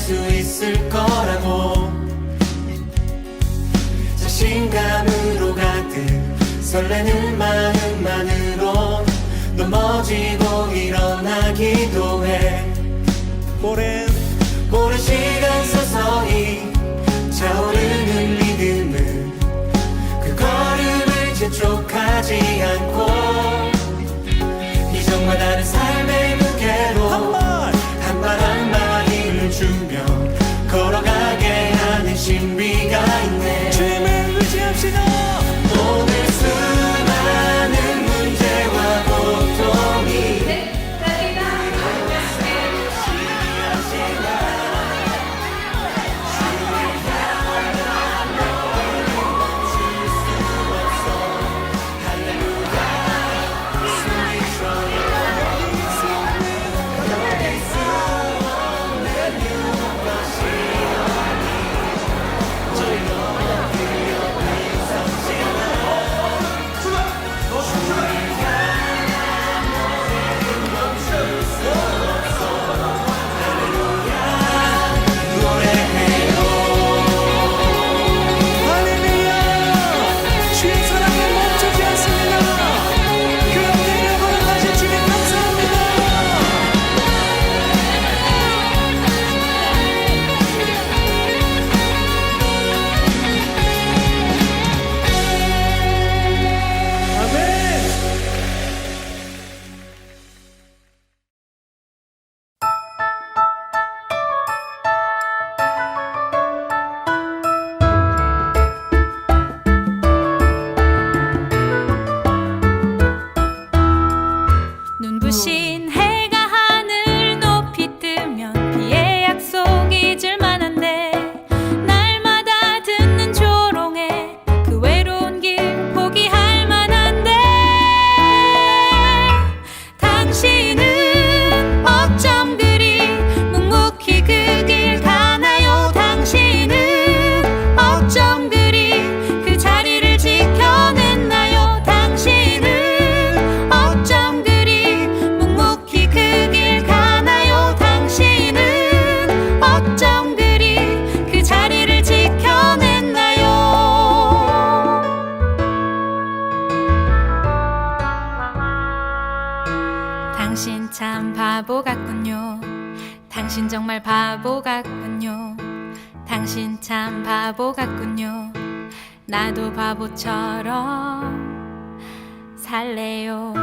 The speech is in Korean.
수 있을 거라고. 자신감으로 가득 설레는 마음만으로 넘어지고 in. 눈부신 당신 참 바보 같군요. 당신 정말 바보 같군요. 당신 참 바보 같군요. 나도 바보처럼 살래요.